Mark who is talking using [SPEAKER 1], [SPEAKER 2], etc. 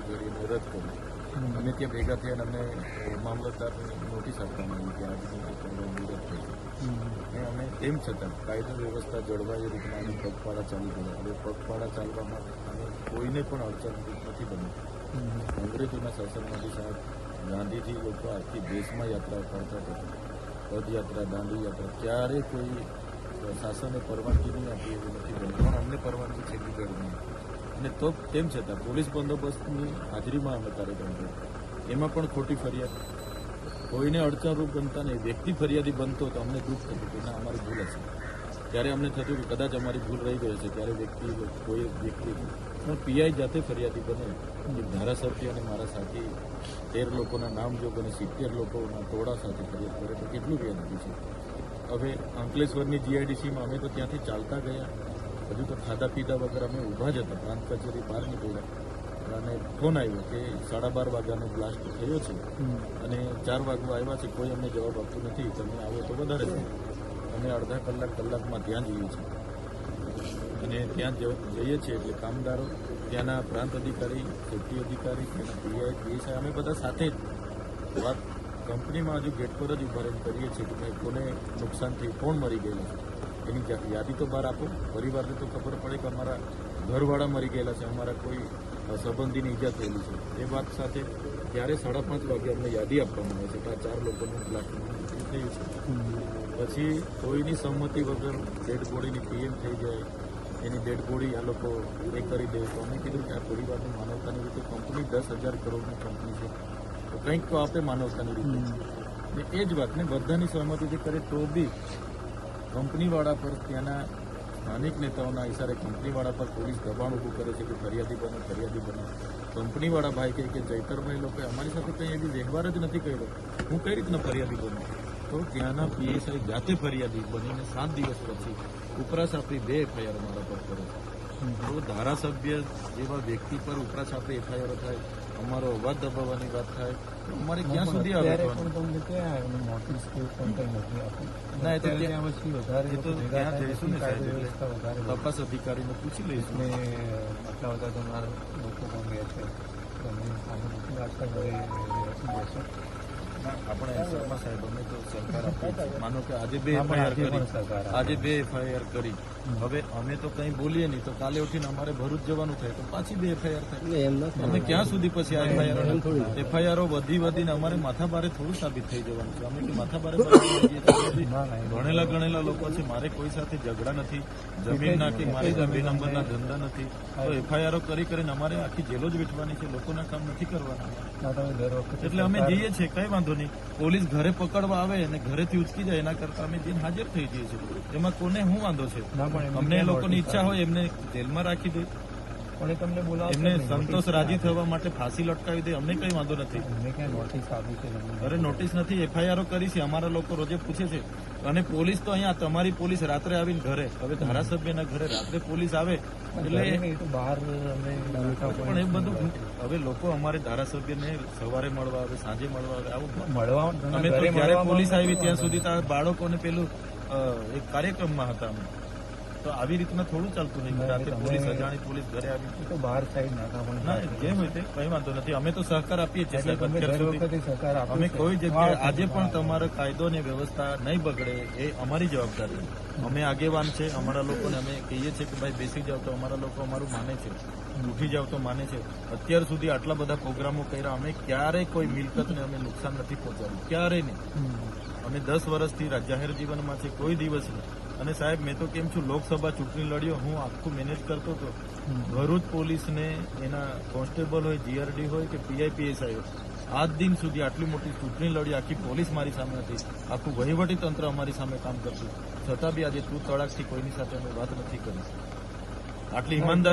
[SPEAKER 1] કરી અને રદ કરી. અમે ત્યાં ભેગા થયા અને અમને મામલતદારને નોટિસ આપવામાં આવી કે આજની કાર્યવાહી રદ થઈ અને અમે તેમ છતાં કાયદો વ્યવસ્થા જળવાય રીતના અમે પગપાળા ચાલુ કર્યા હવે પગપાળા ચાલવામાં અમે કોઈને પણ અડચણરૂપ નથી બન્યું અંગ્રેજોના શાસનમાંથી સાહેબ ગાંધીજી લોકો આખી દેશમાં યાત્રાઓ કરતા હતા. પદયાત્રા દાંડી યાત્રા ક્યારે કોઈ શાસને પરવાનગી નહીં આપી એવું નથી બન્યું પણ અમને પરવાનગી છેલ્લી નહીં અને તો તેમ છતાં પોલીસ બંદોબસ્તની હાજરીમાં અમે કાર્યક્રમ કર્યો. એમાં પણ ખોટી ફરિયાદ. કોઈને અડચણરૂપ બનતા નહીં. વ્યક્તિ ફરિયાદી બનતો તો અમને દુઃખ થતું કે ના, અમારી ભૂલ હશે. ત્યારે અમને થતું કે કદાચ અમારી ભૂલ રહી ગઈ છે ત્યારે વ્યક્તિ, કોઈ વ્યક્તિ પણ પીઆઈ જાતે ફરિયાદી બને. ધારાસભ્ય અને મારા સાથી, તેર લોકોના નામ જોગ અને સિત્તેર લોકોના ટોળા સાથે ફરિયાદ કરે તો કેટલું વ્યાજબી છે. હવે અંકલેશ્વરની જીઆઈડીસીમાં અમે તો ત્યાંથી ચાલતા ગયા. હજુ તો ખાધા પીધા વગર અમે ઊભા જ હતા. પ્રાંત કચેરી બહાર નીકળ્યા. અને ફોન આવ્યો કે સાડા બાર વાગ્યાનો બ્લાસ્ટ થયો છે અને ચાર વાગવા આવ્યા છે. કોઈ અમને જવાબ આપતું નથી. તમે આવો તો વધારે અમે અડધા કલાક કલાકમાં ત્યાં જઈએ છીએ. અને ત્યાં જઈએ છીએ એટલે કામદારો ત્યાંના પ્રાંત અધિકારી સેફ્ટી અધિકારી ત્યાંના પીઆઈ પીએસઆઈ અમે બધા સાથે જ વાત કંપનીમાં હજુ ગેટ પર જ ઊભા કરીએ છીએ કે ભાઈ કોને નુકસાન થયું કોણ મરી ગયેલું એની યાદી તો બહાર આપો. પરિવારને તો ખબર પડે કે અમારા ઘરવાળા મરી ગયેલા છે અમારા કોઈ સંબંધીની ઈજા થયેલી છે. એ વાત સાથે ત્યારે સાડા પાંચ વાગે અમને યાદી આપવામાં આવે છે કે આ ચાર લોકોનું મૃત્યુ થયું છે. પછી કોઈની સંમતિ વગર ડેડ બોડીની પીએમ થઈ જાય એની ડેડ બોડી આ લોકો એ કરી દે. તો અમે કીધું કે આ પરિવારની માનવતાની રીતે કંપની દસ હજાર કરોડની કંપની છે. તો કંઈક તો આપે માનવતાની રીતે. એ જ વાતને બધાની સહમતિથી કરે તો બી કંપનીવાળા પર ત્યાંના સ્થાનિક નેતાઓના ઇશારે કંપનીવાળા પર પોલીસ દબાણ ઊભું કરે છે કે ફરિયાદી બનો ફરિયાદી બનો. કંપનીવાળા ભાઈ કહે કે જયકરભાઈ લોકોએ અમારી સાથે કંઈ એવી વ્યવહાર જ નથી કર્યો. હું કઈ રીતના ફરિયાદી બનું? તો ત્યાંના પીએસઆઈ જાતે ફરિયાદી બનીને સાત દિવસ પછી ઉપરાસાપરી બે એફઆઈઆર મારા પર કરે. તો ધારાસભ્ય જેવા વ્યક્તિ પર ઉપરાસાપરી એફઆઈઆર થાય અમારો અવાજ દબાવવાની વાત થાય. અમારે ક્યાં સુધી આવે
[SPEAKER 2] પણ તમને ક્યાં મોટી સ્કેલ પણ નથી
[SPEAKER 1] ના, એ તો ત્યાં-
[SPEAKER 2] પછી વધારે
[SPEAKER 1] તો ત્યાં જઈશું ને સાહેબ,
[SPEAKER 2] વ્યવસ્થા વધારે વધે.
[SPEAKER 1] તપાસ અધિકારીને પૂછી લઈશું.
[SPEAKER 2] ને આટલા બધા તમારા લોકો પણ ગયા છે. તમને સામે નથી રાખતા ઘરે બેસો
[SPEAKER 1] આપણે શર્મા સાહેબ અમે તો સરકાર માનો કે આજે બે એફઆઈઆર કરી. આજે બે એફઆઈઆર કરી. હવે અમે તો કંઈ બોલીએ નહીં. તો કાલે ઉઠીને અમારે ભરૂચ જવાનું થાય. તો પાછી બે એફઆઈઆર થાય. અમે ક્યાં સુધી પછી આ એફઆઈઆર એફઆઈઆરો વધી વધીને અમારે માથાભારે થોડું સાબિત થઈ જવાનું છે. અમે
[SPEAKER 2] માથાભારે એ
[SPEAKER 1] ગણેલા ગણેલા લોકો છે. મારે કોઈ સાથે ઝઘડા નથી. જમીનના કે મારે બે નંબરના ધંધા નથી. તો એફઆઈઆરો કરી કરીને અમારે આખી જેલો જ વેઠવાની છે. લોકોના કામ નથી કરવાના. એટલે અમે જઈએ છીએ. કઈ વાંધો નહીં પોલીસ ઘરે પકડવા આવે અને ઘરેથી ઉચકી જાય એના કરતા અમે જઈને હાજર થઈ જઈએ છીએ. એમાં કોને શું વાંધો છે? અમને એ લોકોની ઈચ્છા હોય એમને જેલમાં રાખી દે.
[SPEAKER 2] પણ તમને બોલાવો
[SPEAKER 1] એમને સંતોષ રાજી થવા માટે ફાંસી લટકાવી દે અમને કઈ વાંધો નથી.
[SPEAKER 2] અમને ક્યાં નોટિસ આવી છે
[SPEAKER 1] અરે નોટિસ નથી એફઆઈઆરો કરી છે અમારા લોકો રોજે પૂછે છે. અને પોલીસ તો અહીંયા તમારી પોલીસ રાત્રે આવીને ઘરે હવે ધારાસભ્યના ઘરે રાત્રે પોલીસ આવે એટલે
[SPEAKER 2] બહાર અમે
[SPEAKER 1] પણ એ બધું હવે લોકો અમારે ધારાસભ્યને સવારે મળવા આવે સાંજે મળવા આવે આવું
[SPEAKER 2] મળવા
[SPEAKER 1] અમે તો જ્યારે પોલીસ આવી ત્યાં સુધી બાળકોને પેલું એક કાર્યક્રમમાં હતા અમે. તો આવી રીતના થોડું ચાલતું નહીં રાતે પોલીસ અજાણી પોલીસ ઘરે આવી
[SPEAKER 2] તો બહાર સાઈડ નાકા પણ
[SPEAKER 1] જેમ હોય તે? કઈ વાંધો નથી. અમે તો સહકાર આપીએ છીએ
[SPEAKER 2] સહકાર
[SPEAKER 1] અમે કોઈ જગ્યાએ આજે પણ તમારો કાયદો ને વ્યવસ્થા નહીં બગડે એ અમારી જવાબદારી અમે આગેવાન છે અમારા લોકોને અમે કહીએ છીએ કે ભાઈ બેસી જાવ તો અમારા લોકો અમારું માને છે. ઉઠી જાવ તો માને છે. અત્યાર સુધી આટલા બધા પ્રોગ્રામો કર્યા અમે ક્યારેય કોઈ મિલકતને અમે નુકસાન નથી પહોંચાડ્યું. ક્યારેય નહીં. અમે દસ વર્ષથી જાહેર જીવનમાં છે કોઈ દિવસ નહીં. અને સાહેબ મેં તો કેમ છું લોકસભા ચૂંટણી લડ્યો, હું આખું મેનેજ કરતો હતો. ભરૂચ પોલીસને એના કોન્સ્ટેબલ હોય જીઆરડી હોય કે પીઆઈપીએસઆઈ હોય, આજ દિન સુધી આટલી મોટી ચૂંટણી લડી, આખી પોલીસ મારી સામે હતી. આખું વહીવટી તંત્ર અમારી સામે કામ કરતું. છતાં બી આજે તું તડાકથી કોઈની સાથે અમે વાત નથી કરી. આટલી ઈમાનદારી